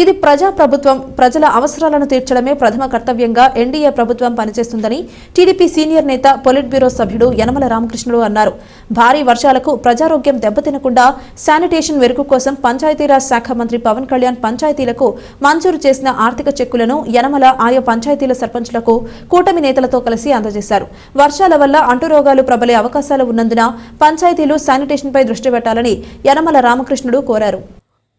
ఇది ప్రజా ప్రభుత్వం ప్రజల అవసరాలను తీర్చడమే ప్రథమ కర్తవ్యంగా ఎన్డీఏ ప్రభుత్వం పనిచేస్తుందని టీడీపీ సీనియర్ నేత పొలిట్ బ్యూరో సభ్యుడు యనమల రామకృష్ణుడు అన్నారు. భారీ వర్షాలకు ప్రజారోగ్యం దెబ్బతినకుండా శానిటేషన్ మెరుగు కోసం పంచాయతీరాజ్ శాఖ మంత్రి పవన్ కళ్యాణ్ పంచాయతీలకు మంజూరు చేసిన ఆర్థిక చెక్కులను యనమల ఆయా పంచాయతీల సర్పంచులకు కూటమి నేతలతో కలిసి అందజేశారు. వర్షాల వల్ల అంటురోగాలు ప్రబలే అవకాశాలు ఉన్నందున పంచాయతీలు శానిటేషన్పై దృష్టి పెట్టాలని యనమల రామకృష్ణుడు కోరారు.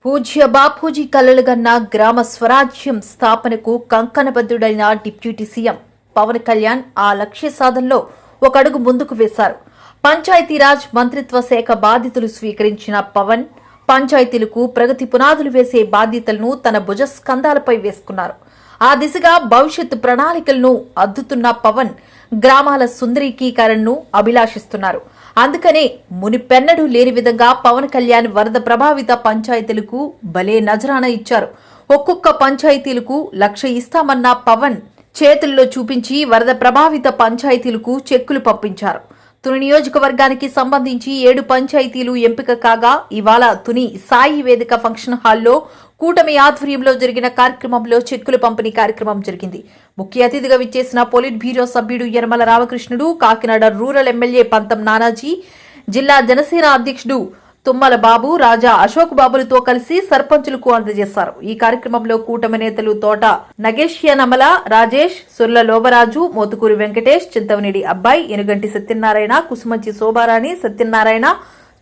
పూజ్య బాపూజీ కలలుగన్న గ్రామ స్వరాజ్యం స్థాపనకు కంకణబద్ధుడైన డిప్యూటీ సీఎం పవన్ కళ్యాణ్ ఆ లక్ష్య సాధనలో ఒక అడుగు ముందుకు వేశారు. పంచాయతీరాజ్ మంత్రిత్వ శాఖ బాధ్యతలు స్వీకరించిన పవన్ పంచాయతీలకు ప్రగతి పునాదులు వేసే బాధ్యతలను తన భుజస్కంధాలపై వేసుకున్నారు. ఆ దిశగా భవిష్యత్ ప్రణాళికలను అద్దుతున్న పవన్ గ్రామాల సుందరీకీకరణను అభిలాషిస్తున్నారు. అందుకనే మునిపెన్నడూ లేని విధంగా పవన్ కళ్యాణ్ వరద ప్రభావిత పంచాయతీలకు భలే నజరాన ఇచ్చారు. ఒక్కొక్క పంచాయతీలకు లక్ష ఇస్తామన్న పవన్ చేతుల్లో చూపించి వరద ప్రభావిత పంచాయతీలకు చెక్కులు పంపించారు. తుని నియోజకవర్గానికి సంబంధించి ఏడు పంచాయతీలు ఎంపిక కాగా ఇవాళ తుని సాయి వేదిక ఫంక్షన్ హాల్లో కూటమి ఆధ్వర్యంలో జరిగిన కార్యక్రమంలో చెక్కులు పంపిణీ కార్యక్రమం జరిగింది. ముఖ్య అతిథిగా విచ్చేసిన పోలిట్ బ్యూరో సభ్యుడు యనమల రామకృష్ణుడు కాకినాడ రూరల్ ఎమ్మెల్యే పంతం నానాజీ జిల్లా జనసేన అధ్యక్షుడు తుమ్మల బాబు రాజా అశోక్ బాబులతో కలిసి సర్పంచులకు అందజేశారు. ఈ కార్యక్రమంలో కూటమి నేతలు తోట నగేష్ యనమల రాజేష్ సుర్ల లోబరాజు మోతుకూరి వెంకటేష్ చింతవనిడి అబ్బాయి ఎనుగంటి సత్యనారాయణ కుసుమంచి శోభారాణి సత్యనారాయణ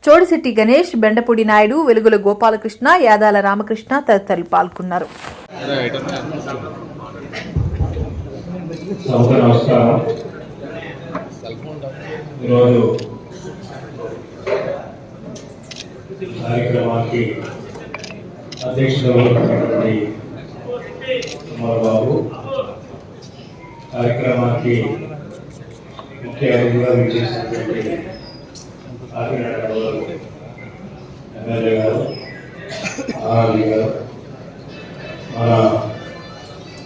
చోడిశెట్టి గణేష్ బెండపూడి నాయుడు వెలుగుల గోపాలకృష్ణ యాదాల రామకృష్ణ తదితరులు పాల్గొన్నారు. కార్యక్రమానికి కార్యక్రమానికి ముఖ్య అతిథిగా విచ్చేసినటువంటి కాకినాడ ఎమ్మెల్యే గారు ఆర్ఆర్వి గారు మన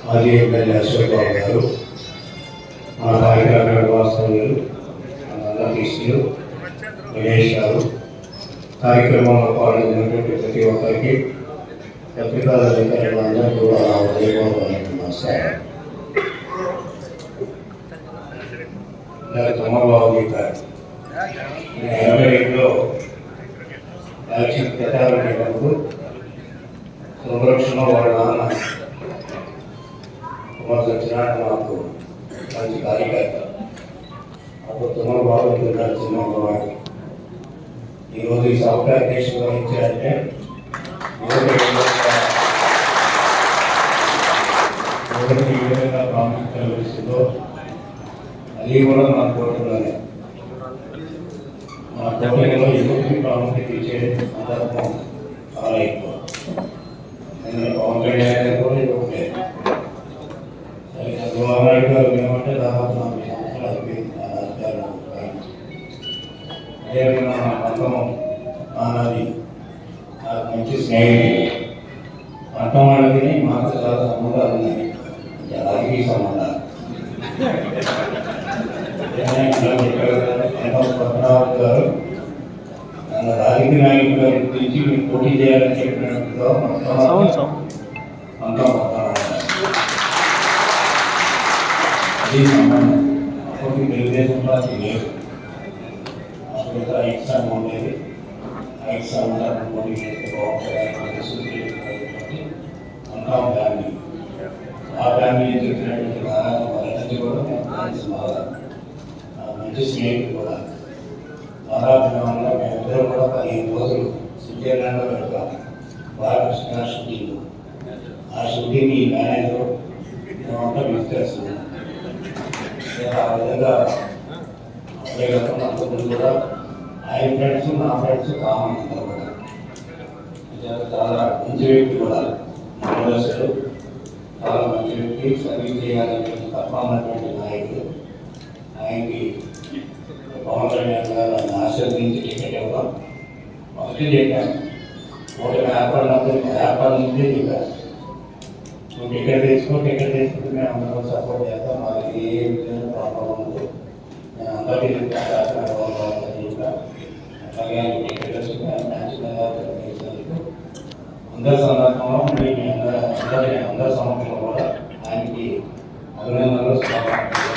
మాజీ ఎమ్మెల్యే అశోక్ బాబు గారు మా కార్యక్రమ వాస్తవ్యులు అన్నకృష్ణులు గణేష్ గారు. కార్యక్రమంలో పాల్గొన్నటువంటి ప్రతి ఒక్కరికి పత్రికల అధికారులందరూ కూడా ఉదయపూర్వక నమస్కారం తమ్మబాబు గారు ఎనభై ఏడులో ఎలక్షన్ ప్రచారం చేయడానికి సంరక్షణ వాళ్ళ నాన్న కుమార్ సత్యనారాయణ మాకు మంచి కార్యకర్త. అప్పుడు తుమ్మల బాబు గారు చిన్న వాడు ఈరోజు ఈ సాఫ్ట్వేర్ కేసు వహించారంటే ఎవరికి ఏ విధంగా- ఎవరికి ఏ విధంగా ప్రాముఖ్యత లభిస్తుందో అది కూడా మన కోరుతున్నాను మన కోరికలో ప్రాముఖ్యత ఇచ్చే సందర్భం చాలా ఎక్కువ పవన్ కళ్యాణ్ గారు కూడా యువకులే చంద్రబాబు నాయుడు గారు ఏమంటే దాదాపు నలభై సంవత్సరాలు అయిపోయింది ఆ అదేవిధంగా నాకు మంచి స్నేహితుడు పట్టం వాళ్ళకి మాకు చాలా సంబంధాలు. ఉన్నాయి రాజకీయ సంబంధాలు ఎన్ఎస్ పద్మనాభం గారు. నన్ను రాజకీయ నాయకుడిగా గుర్తించి మీరు పోటీ చేయాలని చెప్పినట్టుగా అంతా అది సంబంధం. అప్పటికి తెలుగుదేశం పార్టీ లేదు. అప్పుడు ఎగ్జామ్ ఉండేది. ఆ ఎగ్జామ్ ఉన్నప్పుడు పోటీ చేస్తే బాగుంటుంది సూచన అంతా ఫ్యామిలీ ఆ ఫ్యామిలీ చెప్పినటువంటి దాదాపు మొదటి కూడా మంచి బాగా ఆ మంచి స్నేహితులు కూడా దాదాపు వల్ల మేమిద్దరం కూడా పదిహేను రోజులు స్విట్జర్లాండ్లో వెళ్తాం బాలకృష్ణ షూటింగ్ ఆ షూటింగ్ ఈ మేనేజర్ మేమంతా మిస్ చేస్తున్నాం నేను ఆ విధంగా అంతకుముందు కూడా ఆయన ఫ్రెండ్స్ నా ఫ్రెండ్స్ కామన్ అంతా కూడా చాలా మంచి వ్యక్తి కూడా మనోదశలు చాలా మంచి వ్యక్తి సర్వీస్ చేయాలని తప్ప నాయకుడు. ఆయనకి పవన్ కళ్యాణ్ గారు ఆయన ఆశీర్వదించి టికెట్ ఇవ్వడం. మొదటి చెప్పాను. ఒకటి వ్యాపారం వ్యాపారం నుండి చెప్పాను. ఇక్కడ తీసుకుంటే ఇక్కడ తీసుకుంటే మేము అందరం సపోర్ట్ చేస్తాం. మాకు ఏ విధంగా ప్రాబ్లం ఉండదు. మేము అందరికీ చేస్తాను అందరి సందర్భంలో మళ్ళీ అందరి అందరి అందరి సమక్షంలో కూడా ఆయనకి అభినందనలు శుభాకాంక్షలు.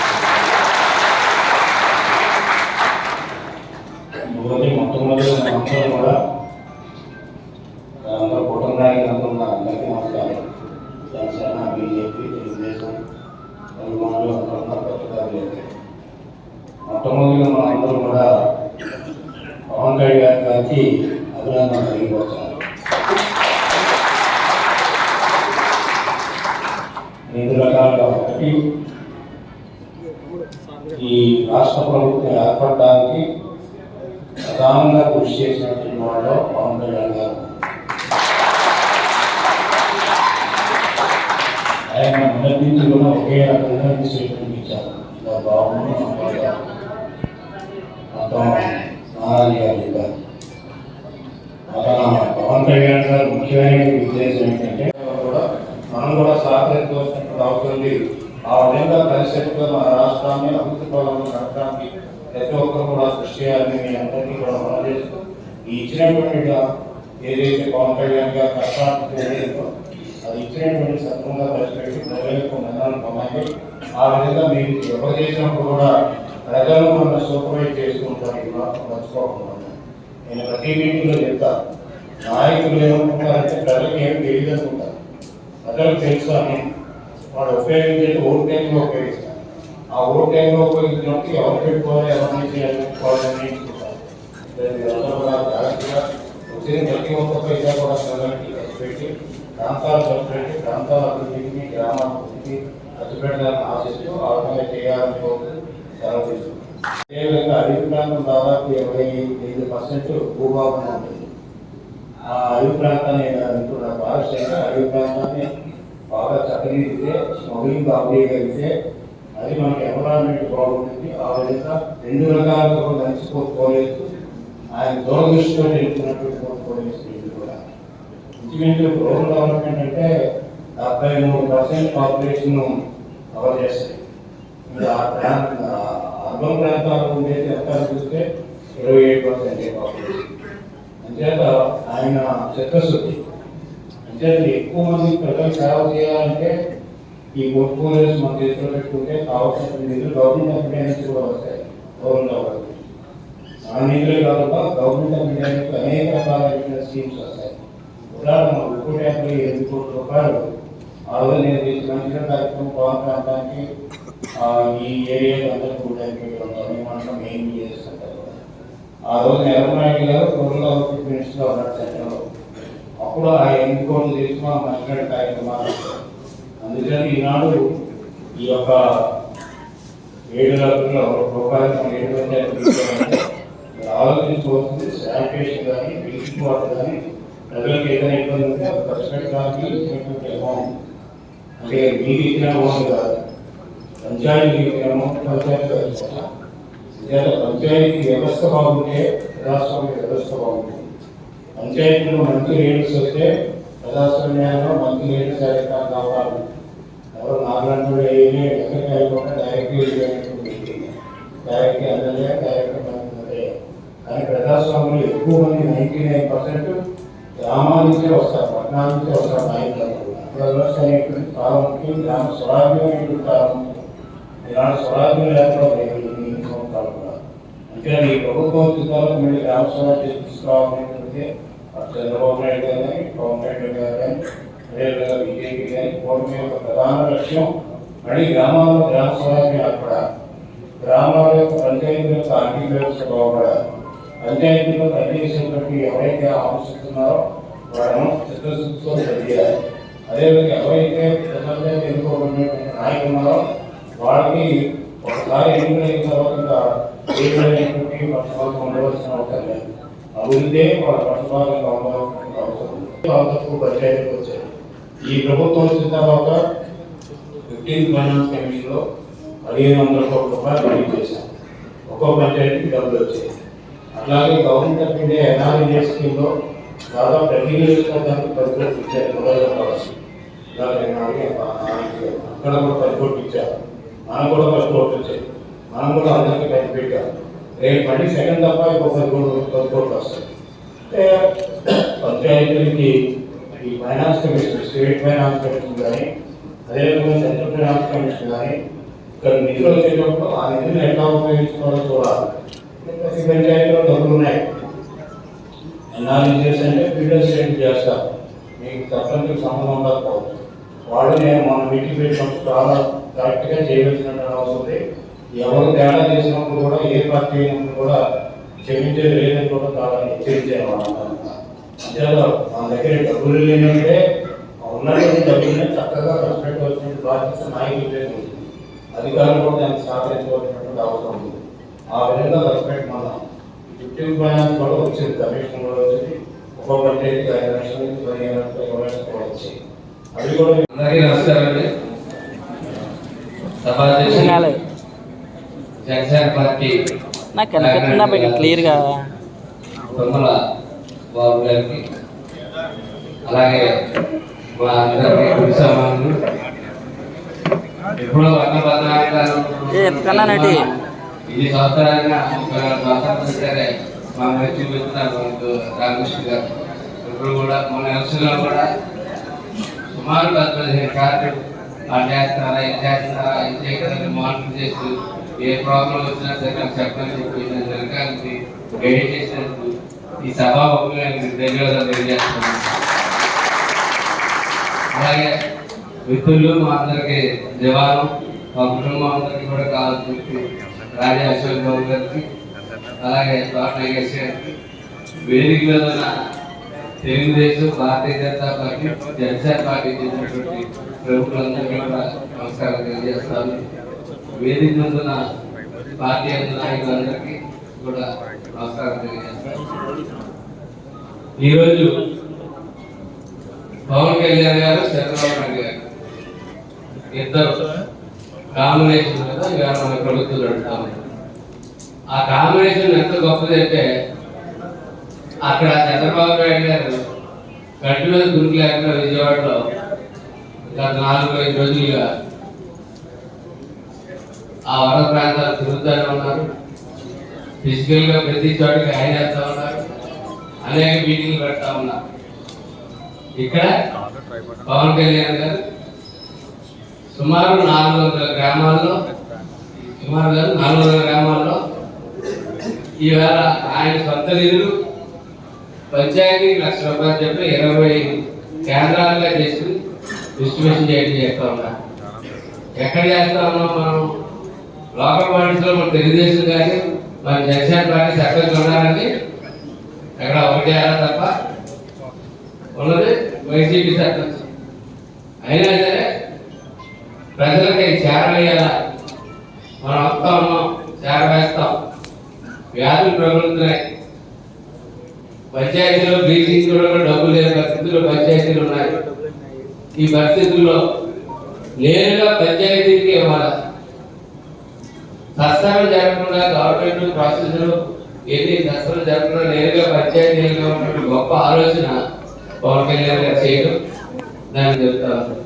ఈరోజు మొట్టమొదటి అందరూ కూడా అందరూ కుటుంబ నాయకులందరూ ఉన్న అందరికీ నమస్కారం జనసేన బీజేపీ తెలుగుదేశం అభిమానులు అందరూ ఉన్నారు పత్రికారులు మొట్టమొదటిగా మనం అందరూ కూడా పవన్ కళ్యాణ్ గారికి అభినందనలు తెలియవచ్చాను రెండు రకాలుగా ఒకటి ఈ రాష్ట్ర ప్రభుత్వం ఏర్పడడానికి ప్రధానంగా కృషి చేసినటువంటి వాళ్ళు పవన్ కళ్యాణ్ గారు ఆయన మొదటి నుంచి కూడా ఒకే రకంగా స్టేట్మెంట్ ఇచ్చారు ఇలా బాగుంది స్నానాలు చేయాలి పవన్ కళ్యాణ్ గారు ముఖ్యమైన ఉద్దేశం ఏంటంటే కూడా మనం కూడా సహకరించవలసినటువంటి అవసరం లేదు. ఆ విధంగా కలిసికట్టుగా మన రాష్ట్రాన్ని అభివృద్ధి పదంలో నడపడానికి ప్రతి ఒక్కరు కూడా కృషి చేయాలని మీ అందరికీ కూడా మనం చేస్తూ ఈ ఇచ్చినటువంటి ఏదైతే పవన్ కళ్యాణ్ గారు కష్టాలు ఏదైతే ఇచ్చినటువంటి సత్వంగా కలిసిపెట్టి ప్రజలకు నిర్ణయం పొందండి ఆ విధంగా మీరు ఎవరు చేసినప్పుడు కూడా ప్రజలు మన సూపర్వైజ్ చేసుకుంటారు ఈ మాత్రం మర్చిపోకుండా నేను ప్రతి మీటింగ్లో చెప్తా నాయకులు ఏమనుకుంటారంటే ప్రజలకు ఏం తెలియదు అనుకుంటారు ప్రజలకు తెలుసు అని వాడు ఉపయోగించేది ఓట్ టైంలో ఉపయోగిస్తారు ఆ ఓట్ టైంలో ఉపయోగించినప్పుడు ఎవరు పెట్టుకోవాలి ఎవరిని చేయాలనుకోవాలని పెట్టుకోవాలని నేర్చుకుంటారు కూడా జాగ్రత్తగా వచ్చిన ప్రతి ఒక్క పైసా కూడా ప్రజలకి పెట్టి ప్రాంతాలు ఖర్చు ప్రాంతాల అభివృద్ధికి గ్రామ అభివృద్ధికి ఖర్చు పెట్టాలని ఆశిస్తూ ఆ విధంగా చేయాలని సెలవు తీసుకుంటాం అదేవిధంగా అడవి ప్రాంతం దాదాపు ఇరవై ఐదు పర్సెంట్ భూభాగం ఉంటుంది. ఆ అడవి ప్రాంతాన్ని అనుకున్న ఫారెస్ట్ అయితే అడవి ప్రాంతాన్ని బాగా చక్కదిద్దితే స్మగ్లింగ్ ఆఫ్ అది మనకి ఎన్విరాన్మెంట్ బాగుంటుంది. ఆ విధంగా రెండు రకాలుగా కూడా ఆయన దూరదృష్టితో వెళ్తున్నటువంటి ఇంచుమించు రూరల్ డెవలప్మెంట్ అంటే డెబ్బై మూడు పర్సెంట్ పాపులేషన్ కవర్ చేస్తాయి. ఆ ప్రాంత అర్బన్ ప్రాంతాలు ఉండే ఎంత చూస్తే ఇరవై ఏడు పర్సెంట్ పాపులేషన్ అంచేత ఆయన చిత్తశుద్ధి. అంచేత ఎక్కువ మంది ప్రజలు సేవ చేయాలంటే ఈ పోర్ట్ఫోలియోస్ మన చేతిలో పెట్టుకుంటే కావాల్సిన నిధులు గవర్నమెంట్ ఆఫ్ ఇండియా నుంచి కూడా వస్తాయి. గవర్నమెంట్ ఆఫ్ ఆ నిధులు కాకుండా గవర్నమెంట్ ఆఫ్ ఇండియా అనేక రకాలైన స్కీమ్స్ వస్తాయి. ఉదాహరణ ఉప్పు ట్యాంకులు ఎనిమిది కోట్ల రూపాయలు ఆ రోజు నేను మంచిగా కార్యక్రమం పవన్ ప్రాంతానికి ఆ, ఈ ఏరియా అందరూ కూడా మండలం మెయిన్ చేస్తుంటారు. ఆ రోజు నెలమనాయుడు గారు రూరల్ డెవలప్మెంట్ మినిస్టర్ ఉన్నాడు సెంటర్లో అప్పుడు ఆ ఎనిమిది కోట్లు తీసుకున్న మంచిగా కార్యక్రమాలు. అందుకని ఈనాడు ఈ యొక్క ఏడు లక్షల రూపాయలు ఏడు వందల ఆలోచించవలసింది శానిటేషన్ కానీ డ్రింకింగ్ వాటర్ కానీ ప్రజలకు ఏదైనా ఇబ్బంది ఉంటే అది ఖర్చు పెట్టడానికి ఇచ్చినటువంటి అమౌంట్ అంటే మీకు ఇచ్చిన అమౌంట్ కాదు పంచాయతీకి ఇచ్చిన అమౌంట్ పంచాయతీ ఇచ్చిన పంచాయతీ వ్యవస్థ బాగుంటే ప్రజాస్వామ్య వ్యవస్థ బాగుంటుంది పంచాయతీలో మంచి లీడర్స్ వస్తే ప్రజాస్వామ్యంలో మంచి లీడర్స్ అయితే కావాలి ఎవరు నాలుగు ఏమీ ఎక్కడికి వెళ్ళకుండా డైరెక్ట్గా డైరెక్ట్ ఎమ్మెల్యే డైరెక్ట్ మంత్రి కానీ ప్రజాస్వామ్యంలో ఎక్కువ మంది నైన్టీ నైన్ పర్సెంట్ గ్రామాల నుంచే వస్తారు పట్టణాల నుంచే వస్తారు నాయకులు వ్యవస్థ అనేటువంటి చాలా ముఖ్యం గ్రామ స్వరాజ్యం అనేటువంటి చాలా ముఖ్యం ఇలాంటి స్వరాజ్యం లేకపోతే ఈ సంవత్సరాలు కూడా అంటే ఈ ప్రభుత్వం సిద్ధాలకు మళ్ళీ గ్రామ స్వరాజ్యం తీసుకురావాలనేటువంటి అటు చంద్రబాబు నాయుడు గారు కానీ పవన్ కళ్యాణ్ గారు కానీ అదేవిధంగా బీజేపీ కానీ కూటమి యొక్క ప్రధాన లక్ష్యం మళ్ళీ గ్రామాల్లో గ్రామ స్వరాజ్యం ఏర్పడాలి గ్రామాల యొక్క పంచాయతీ యొక్క ఆర్థిక వ్యవస్థ బాగుపడాలి పంచాయతీలో పనిచేసేటువంటి ఎవరైతే ఆలోచిస్తున్నారో వాళ్ళను చిత్తశుద్ధితో తెలియాలి అదేవిధంగా ఎవరైతే ప్రజలతో ఎన్నుకోబడినటువంటి నాయకులు ఉన్నారో వాళ్ళకి ఒకసారి ఎన్నికలైన తర్వాత ఇంకా ఏ పక్షపాతం ఉండవలసిన అవసరం లేదు. అభివృద్ధి వాళ్ళ పక్షపాతంగా ఉండవలసిన అవసరం ఉంది వాళ్ళ తక్కువ పంచాయతీకి వచ్చాయి ఈ ప్రభుత్వం వచ్చిన తర్వాత ఫిఫ్టీన్త్ ఫైనాన్స్ కమిటీలో పదిహేను వందల కోట్ల రూపాయలు రిలీజ్ చేశాం ఒక్కో పంచాయతీకి డబ్బులు వచ్చాయి. అట్లాగే గవర్నమెంట్ ఆఫ్ ఇండియా ఎన్ఆర్ఈ స్కీమ్లో దాదాపు ప్రతి నియోజకవర్గానికి పది కోట్లు ఇచ్చారు మొదలు కావచ్చు ఇలాగే నాలుగే అక్కడ కూడా పది కోట్లు ఇచ్చారు మనం కూడా పది కోట్లు వచ్చాయి మనం కూడా అందరికీ పది పెట్టాం రేపు మళ్ళీ సెకండ్ తప్ప ఇంకో పది కోట్లు పది కోట్లు వస్తాయి అంటే పంచాయతీలకి ఈ finance commission state finance commission కానీ అదేవిధంగా సెంట్రల్ ఫైనాన్స్ కమిషన్ కానీ ఇక్కడ నిధులు వచ్చేటప్పుడు ఆ నిధులు ఎట్లా ఉపయోగించుకోవాలో చూడాలి ప్రతి పంచాయతీలో డబ్బులు ఉన్నాయి అనాలిసిస్ అంటే ఫీల్డ్ స్టేట్ చేస్తారు. మీకు సర్పంచ్కి సంబంధం ఉండకపోవచ్చు. వాళ్ళు నేను మన మీటింగ్ పెట్టినప్పుడు చాలా కరెక్ట్గా చేయవలసిన అవసరం ఎవరు తేడా చేసినప్పుడు కూడా ఏ పార్టీ అయినప్పుడు కూడా క్షమించేది లేదని కూడా చాలా హెచ్చరించాను అంతేగా మన దగ్గర డబ్బులు లేనంటే ఉన్నటువంటి డబ్బుల్ని చక్కగా ఖర్చు పెట్టవలసిన బాధ్యత నాయకులు అధికారులు కూడా దానికి సహకరించవలసినటువంటి అవసరం ఉంది. ఆ విధంగా ఖర్చు ఫైనాన్స్ కూడా వచ్చింది కమిషన్ కూడా వచ్చింది ఒక్కొక్క పంచాయతీకి ఐదు లక్షల నుంచి పదిహేను లక్షల ఇరవై లక్షలు కూడా వచ్చాయి అవి కూడా అందరికీ నమస్కారం అండి సభాధ్యక్షులు జనసేన పార్టీ నాకు కనిపిస్తుందా క్లియర్గా? తుమ్మల బాబు గారికి అలాగే మా అందరికీ సమానులు ఎప్పుడో వర్ణభద్రాన్ని గారు? ఇది సంవత్సరాలుగా సరే మా మంచి చూపిస్తున్నారు రామకృష్ణ గారు. ఇప్పుడు కూడా మన ఎలక్షన్లో కూడా సుమారు పది పదిహేను సార్లు వాళ్ళు చేస్తారా ఇది చేస్తారా ఇది చేయగలరు మానిటర్ చేస్తూ ఏ ప్రాబ్లం వచ్చినా సరే నాకు చెప్పని చెప్పి నేను జరగాలని గైడ్ చేసినందుకు ఈ సభా నేను ధన్యవాదాలు తెలియజేస్తున్నాను. అలాగే మిత్రులు మా అందరికి దివాను మా కుటుంబం అందరికీ కూడా కావాల్సి రాజా అశోక్ బాబు గారికి అలాగే తోట నాగేష్ గారికి వేదిక మీద ఉన్న తెలుగుదేశం భారతీయ జనతా పార్టీ జనసేన పార్టీ చెందినటువంటి ప్రముఖులందరికీ కూడా నమస్కారం తెలియజేస్తాను. వేదిక మీద ఉన్న పార్టీ నాయకులందరికీ కూడా నమస్కారం తెలియజేస్తాను. ఈరోజు పవన్ కళ్యాణ్ గారు చంద్రబాబు నాయుడు గారు ఇద్దరు కాంబినేషన్ మీద ఇవాళ మన ప్రభుత్వం నడుపుతాం. ఆ కాంబినేషన్ ఎంత గొప్పదంటే అక్కడ చంద్రబాబు నాయుడు గారు గడ్డి మీద గురికి లేకుండా విజయవాడలో గత నాలుగు ఐదు రోజులుగా ఆ వర ప్రాంతాలు తిరుగుతూనే ఉన్నారు. ఫిజికల్గా ప్రతి చోటకి ఆయన చేస్తా ఉన్నారు. అనేక మీటింగ్లు పెడతా ఉన్నారు. ఇక్కడ పవన్ కళ్యాణ్ గారు సుమారు నాలుగు వందల గ్రామాల్లో సుమారు గారు నాలుగు వందల గ్రామాల్లో ఈవేళ ఆయన సొంత నిధులు పంచాయతీకి లక్ష రూపాయలు చెప్పి ఇరవై కేంద్రాలుగా చేసి డిస్ట్రిబ్యూషన్ చేయడం చేస్తా ఉన్నా. ఎక్కడ చేస్తా ఉన్నాం మనం? లోకల్ పార్టీస్లో మన తెలుగుదేశం కానీ మన జనసేన పార్టీ సర్పంచ్ ఉన్నారండి. ఎక్కడ ఒకటి ఆరా తప్ప ఉన్నది వైసీపీ సర్పంచ్. అయినా సరే ప్రజలకి చేరవేయాల? మనం వస్తా ఉన్నాం చేరవేస్తాం. వ్యాధులు ప్రబలుతున్నాయి. పంచాయతీలో బీసీసీ కూడా లేని పరిస్థితుల్లో పంచాయతీలు ఉన్నాయి. ఈ పరిస్థితుల్లో నేరుగా పంచాయతీకి ఇవ్వాలి? నష్టాలు జరగకుండా గవర్నమెంట్ ప్రాసెస్ ఎన్ని నష్టాలు జరగకుండా నేరుగా పంచాయతీలుగా ఉన్నటువంటి గొప్ప ఆలోచన పవన్ కళ్యాణ్ గారు చేయడం. దాన్ని చెప్తా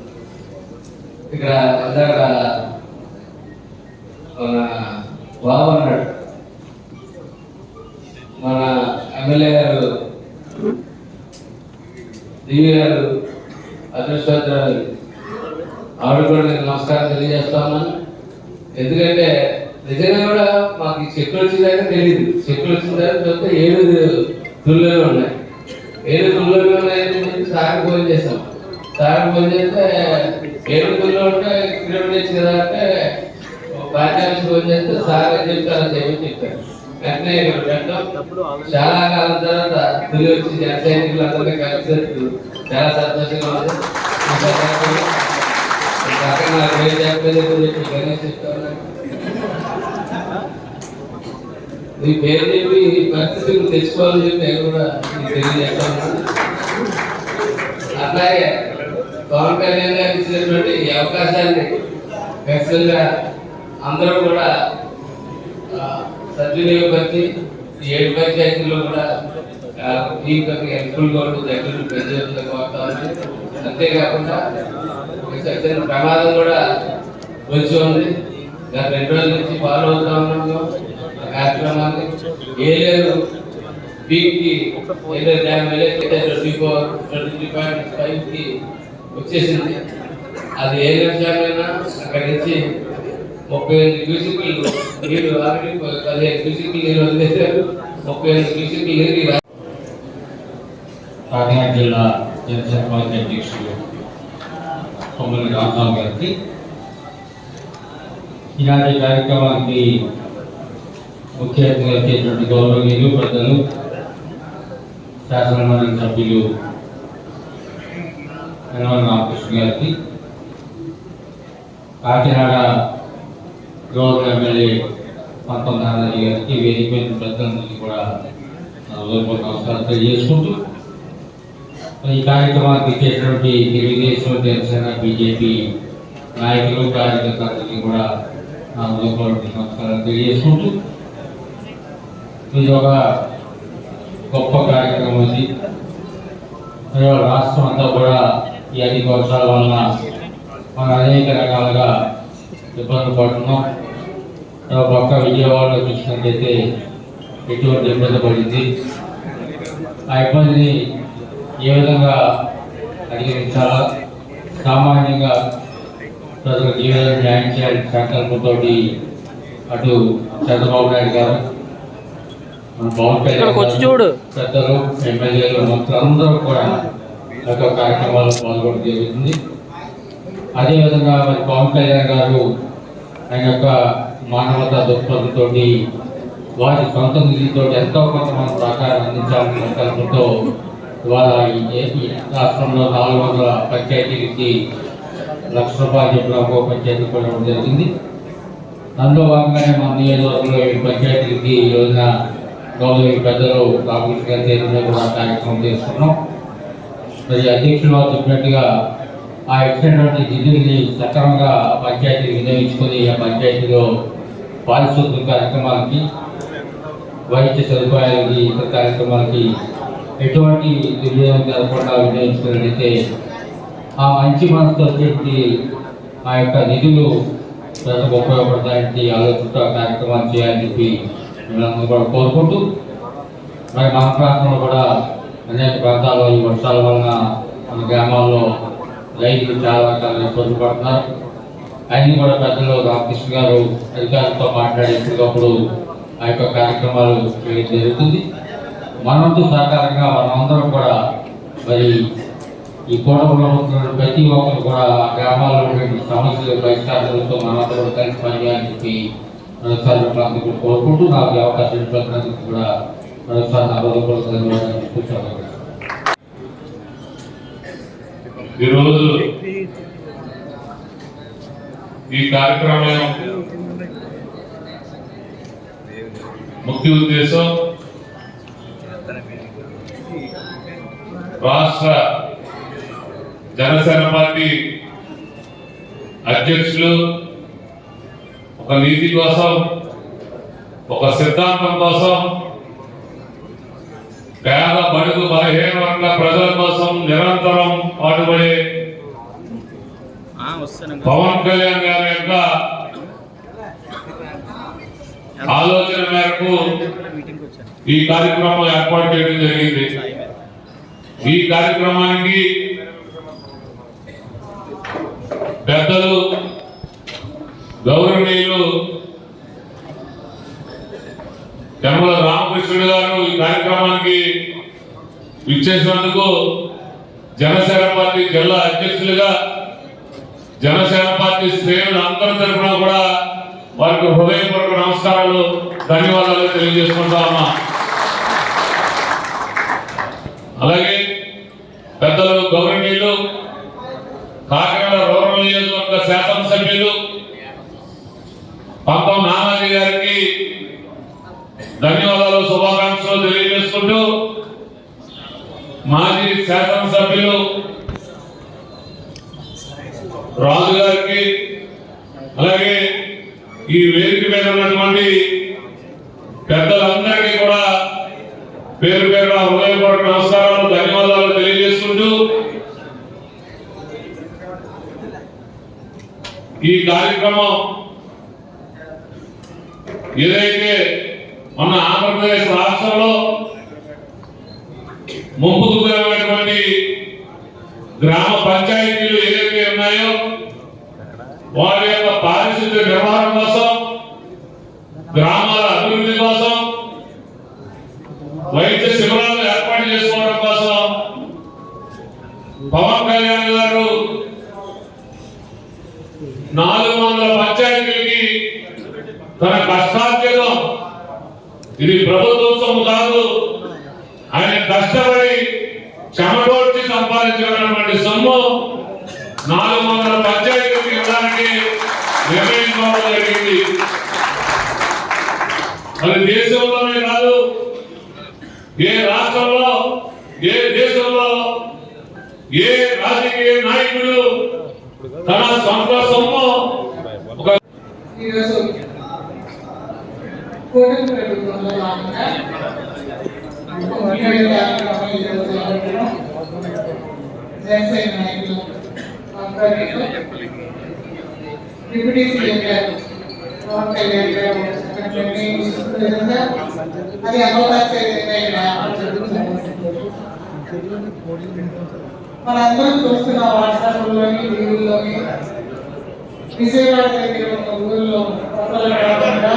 ఇక్కడ ఇందాక మన బాబు అన్నాడు. మన ఎమ్మెల్యే గారు దివ్య గారు అదృష్టవంతురాలు ఆవిడ కూడా నేను నమస్కారం తెలియజేస్తా ఉన్నాను ఎందుకంటే నిజంగా కూడా మాకు చెక్కులు వచ్చిందాక తెలియదు చెక్కులు వచ్చిందాక చూస్తే ఏడు తుల్లులు ఉన్నాయి. ఏడు తుల్లులు ఉన్నాయని చెప్పి సార్ ఫోన్ చేస్తాం సార్ ఫోన్ చేస్తే ఏడు ఉంటే కిలోమీటర్ కదా అంటే పాఠ్యాంశ ఫోన్ చేస్తే సార్ ఏం చెప్తారని చెప్పారు వెంటనే చాలా కాలం తర్వాత తొలి వచ్చి జన సైనికులు అందరినీ చాలా సంతోషంగా ఉంది. మీ పక్కన నాకు ఏం చెప్పలేదు చెప్పి గణేష్ చెప్తాను నీ పేరు చెప్పి ఈ పరిస్థితిని తెచ్చుకోవాలని చెప్పి నేను కూడా తెలియజేస్తాను. అట్లాగే పవన్ కళ్యాణ్ గారు ఇచ్చినటువంటి ఈ అవకాశాన్ని ఖచ్చితంగా అందరూ కూడా సద్వినియోగపరిచి ఈ ఏడు పంచాయతీల్లో కూడా ఈ యొక్క హెల్ప్ఫుల్గా ఉంటుంది దగ్గర ప్రజలు కోరుతా అంతేకాకుండా ఒక ప్రమాదం కూడా వచ్చి ఉంది. గత రెండు రోజుల నుంచి ఫాలో అవుతా ఉన్నాము. ఆ కార్యక్రమాన్ని లేదు వీక్కి ఏదో dam twenty four twenty three point ఫైవ్కి వచ్చేసింది. అది ఏ నిమిషాలైనా అక్కడి నుంచి ముప్పై ఎనిమిది మ్యూజిక్లు నీరు ఆల్రెడీ పదిహేను మ్యూజిక్లు నీరు వదిలేశారు. ముప్పై ఎనిమిది మ్యూజిక్లు నీరు కాకినాడ జిల్లా జనసేన పార్టీ అధ్యక్షుడు కొమ్మలి రామస్వామి గారికి. ఇలాంటి కార్యక్రమానికి ముఖ్య అతిథిగా వచ్చేటువంటి గౌరవనీయులు పెద్దలు శాసనమండలి సభ్యులు యనమల రామకృష్ణ గారికి. కాకినాడ గౌరవ ఎమ్మెల్యే పంతొమ్మిది నారాయణ గారికి వేదిక మీద పెద్దలందరికీ కూడా నమస్కారం తెలియజేసుకుంటూ ఈ కార్యక్రమానికి ఇచ్చేటువంటి తెలుగుదేశం జనసేన బీజేపీ నాయకులు కార్యకర్తలకి కూడా నా ఉదయపూర్వక నమస్కారం తెలియజేసుకుంటూ ఇది ఒక గొప్ప కార్యక్రమం ఇది. రాష్ట్రం అంతా కూడా ఈ అధిక వర్షాల వలన మనం అనేక రకాలుగా ఇబ్బందులు పడుతున్నాం. పక్క విజయవాడలో చూసినట్లయితే ఎటువంటి ఇబ్బంది పడింది. ఆ ఇబ్బందిని ఏ విధంగా అధిగమించాలా సామాన్యంగా ప్రజలకు ఏ విధంగా న్యాయం చేయాలని సంకల్పంతో అటు చంద్రబాబు నాయుడు గారు మన పవన్ కళ్యాణ్. పెద్దలు ఎమ్మెల్యేలు మంత్రులందరూ కూడా యొక్క కార్యక్రమాల్లో పాల్గొనడం జరుగుతుంది. అదేవిధంగా మరి పవన్ కళ్యాణ్ గారు ఆయన యొక్క మానవతా దృక్పథంతో వారి సొంత నిధితో ఎంతో కొంత మన సహకారం అందించాలని సంకల్పంతో ఇవాళ ఈ రాష్ట్రంలో నాలుగు వందల పంచాయతీలకి లక్ష రూపాయలు చెప్పిన ఒక్కో పంచాయతీ కూడా జరిగింది. అందులో భాగంగానే మన నియోజకవర్గంలో ఈ పంచాయతీలకి ఈ రోజున గౌరవ పెద్దలు రామకృష్ణ గారి కూడా కార్యక్రమం చేస్తున్నాం. మరి అధ్యక్షులు వారు చెప్పినట్టుగా ఆ ఇచ్చినటువంటి నిధుల్ని సక్రమంగా పంచాయతీ వినియోగించుకొని ఆ పంచాయతీలో పారిశుద్ధ్య కార్యక్రమాలకి వైద్య సదుపాయాలకి ఇతర కార్యక్రమాలకి ఎటువంటి దుర్యోగం జరగకుండా వినియోగించుకున్నట్లయితే ఆ మంచి మనసుతో వచ్చేటువంటి ఆ యొక్క నిధులు ప్రజలకు ఉపయోగపడతానికి ఆలోచిస్తూ ఆ కార్యక్రమాలు చేయాలని చెప్పి మిమ్మల్ని కూడా కోరుకుంటూ మరి మన ప్రాంతంలో కూడా అనేక ప్రాంతాల్లో ఈ వర్షాల వలన మన గ్రామాల్లో రైతులు చాలా రకాల ఇబ్బంది పడుతున్నారు అన్ని కూడా పెద్దలు రామకృష్ణ గారు అధికారులతో మాట్లాడి ఎప్పటికప్పుడు ఆ యొక్క కార్యక్రమాలు చేయడం జరుగుతుంది. మనంతో సహకారంగా మనందరం కూడా మరి ఈ కూటమిలో ఉంటున్న ప్రతి ఒక్కరు కూడా ఆ గ్రామాల్లో ఉన్నటువంటి సమస్యలు పరిష్కారాలతో మనందరం కలిసి పనిచేయాలని చెప్పి కోరుకుంటూ నాకు అవకాశం ఇచ్చినందుకు కూడా ఈరోజు ఈ కార్యక్రమం ముఖ్య ఉద్దేశం రాష్ట్ర జనసేన పార్టీ అధ్యక్షులు ఒక నీతి కోసం ఒక సిద్ధాంతం కోసం పేద బడుగు బలహీన వర్గ ప్రజల కోసం నిరంతరం పాటుపడే పవన్ కళ్యాణ్ గారి యొక్క ఆలోచన మేరకు ఈ కార్యక్రమం ఏర్పాటు చేయడం జరిగింది. ఈ కార్యక్రమానికి పెద్దలు గౌరవనీయులు యమల రామకృష్ణుడు గారు ఈ కార్యక్రమానికి ఇచ్చేసినందుకు జనసేన పార్టీ జిల్లా అధ్యక్షులుగా జనసేన పార్టీ శ్రేణులు అందరి తరఫున కూడా వారికి హృదయపూర్వక నమస్కారాలు ధన్యవాదాలు తెలియజేసుకుంటామా అలాగే పెద్దలు గౌరవనీయులు కాకినాడ రూరల్ నియోజకవర్గ శాసనసభ్యులు పంపం నానాజీ గారికి ధన్యవాదాలు శుభాకాంక్షలు తెలియజేసుకుంటూ మాజీ శాసనసభ్యులు రాజు గారికి అలాగే ఈ వేదిక మీద ఉన్నటువంటి పెద్దలందరికీ కూడా పేరు పేరు హృదయపూర్వక నమస్కారాలు ధన్యవాదాలు తెలియజేసుకుంటూ ఈ కార్యక్రమం ఏదైతే మన ఆంధ్రప్రదేశ్ రాష్ట్రంలో ముంపుకు గురైనటువంటి గ్రామ పంచాయతీలు ఏదైతే వారి యొక్క పారిశుద్ధ్య నిర్వహణ కోసం గ్రామ అభివృద్ధి కోసం వైద్య శిబిరాలు ఏర్పాటు చేసుకోవడం కోసం పవన్ కళ్యాణ్ గారు నాలుగు వందల పంచాయతీలకి తన కష్టార్జితం ఇది ప్రభుత్వం కాదు ఆయన కష్టపడి చెమటోడ్చి సంపాదించుకున్నటువంటి సొమ్ము నాలుగు వందల పంచాయతీలకు ఇవ్వడానికి నిర్ణయించుకోవడం జరిగింది అది దేశంలోనే కాదు ఏ రాష్ట్రంలో ఏ దేశంలో ఏ రాజకీయ నాయకుడు తన సొంత సొమ్ము ఈరోజు కూటమి ప్రభుత్వంలో భాగంగా జనసేన నాయకులు డిప్యూటీ సీఎం గారు పవన్ కళ్యాణ్ గారు చెప్పినటువంటి విధంగా అది అమలుపరిచే విధంగా మనందరం చూస్తున్నాం వాట్సాప్లోని టీవీలోని విజయవాడ దగ్గర ఉన్న ఊళ్ళో వరదలు కాకుండా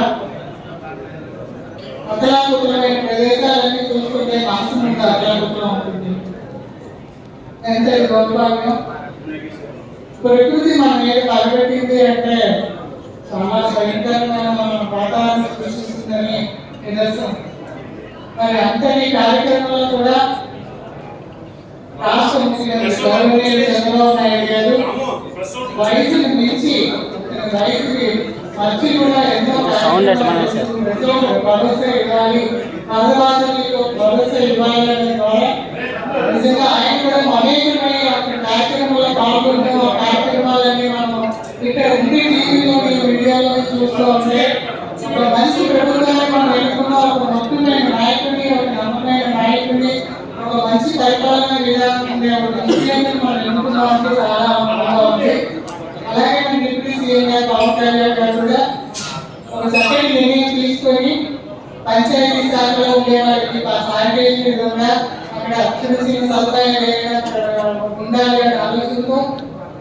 అతలాకుతలమైన ప్రదేశాలన్నీ చూసుకుంటే మనసు ముందు అతలాకుతలం ఉంటుంది. ఎంత దౌర్భాగ్యం. ప్రకృతి మన మీద కలబెట్టింది అంటే చాలా భయంకరమైన మన వాతావరణం సృష్టిస్తుందని నిదర్శనం మరి అంతని కార్యక్రమంలో కూడా రాష్ట్ర ముఖ్యమంత్రి గౌరవనీయులు చంద్రబాబు నాయుడు గారు రైతులు మించి రైతుకి మధ్య కూడా? ప్రజలకు భరోసా ఇవ్వాలి పేదవాళ్ళకు భరోసా ఇవ్వాలి అనే ద్వారా నిజంగా ఆయన కూడా మమేకమై అక్కడ కార్యక్రమంలో పాల్గొంటూ ఆ కార్యక్రమాలన్నీ మనం ఇక్కడ ఉండి టీవీలో వీడియోలో చూస్తూ ఉంటే ఒక మంచి ప్రభుత్వాన్ని మనం ఎన్నుకున్న ఒక ముఖ్యమైన నాయకుడిని ఒక నమ్మకమైన నాయకుడిని ఒక మంచి పరిపాలన విధానం ఉండే ఒక మనం చాలా ఉంది. అలాగే మన డిప్యూటీ సీఎం గారు పవన్ కళ్యాణ్ గారు కూడా ఒక చక్కటి నిర్ణయం తీసుకొని పంచాయతీ శాఖలో ఉండే వారికి శానిటైజేషన్ విధంగా అక్కడ చిన్న సదుపాయం ఉండాలి అనే ఆలోచనతో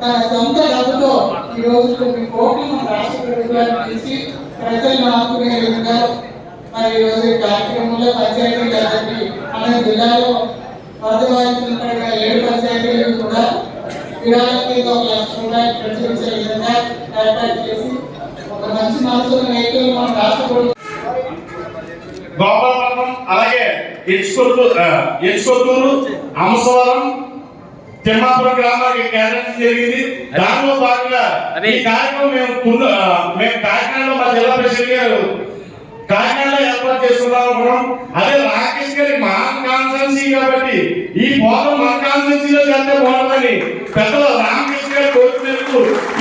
తన సొంత డబ్బుతో ఈ రోజు కొన్ని కోట్లు మన రాష్ట్ర ప్రభుత్వానికి ఇచ్చి ప్రజలను ఆదుకునే విధంగా మరి ఈ రోజు ఈ కార్యక్రమంలో పంచాయతీలందరికీ మన జిల్లాలో వరద బాధితులు పడిన ఏడు పంచాయతీలు కూడా విరాళం కింద ఒక లక్ష రూపాయలు ప్రచురించే విధంగా ఏర్పాటు చేసి ఒక మంచి మనసున్న వ్యక్తులు మన రాష్ట్ర గోపాలపట్నం అలాగే ఎచ్చుకొత్తూరు ఎచ్చుకొత్తూరు అంశవరం తిమ్మాపురం గ్రామానికి కేటాయించడం జరిగింది. దానిలో భాగంగా ఈ కార్యక్రమం మేము మేము కాకినాడలో మా జిల్లా ప్రెసిడెంట్ గారు కాకినాడలో ఏర్పాటు చేసుకున్నాం అనుకున్నాం అదే రాకేష్ గారి మా కాన్స్టెన్సీ కాబట్టి ఈ పోలం మా కాన్స్టెన్సీలో చేస్తే బాగుంటుందని పెద్దలు రామకృష్ణ గారి కోరిక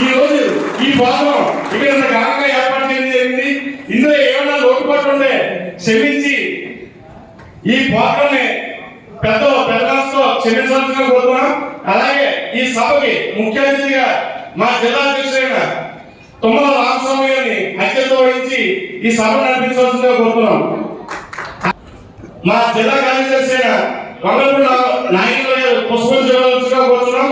ఈ రోజు ఈ పోలం ఇక్కడ ఘనంగా ఏర్పాటు చేయడం జరిగింది. ఇందులో ఏమైనా లోటుపాట్లు ఉంటే క్షమించి ఈ పోకల్ని పెద్ద పెద్దలతో క్షమించాల్సిన కోరుతున్నాం. అలాగే ఈ సభకి ముఖ్య అతిథిగా మా జిల్లా అధ్యక్షుడైన తుమ్మల రామస్వామి గారిని హత్యతో వహించి ఈ సభ నడిపించవలసిందిగా కోరుతున్నాం. మా జిల్లా కార్యదర్శి అయిన వంగలపూడి నాయకులు పుష్పం చేయవలసిందిగా కోరుతున్నాం.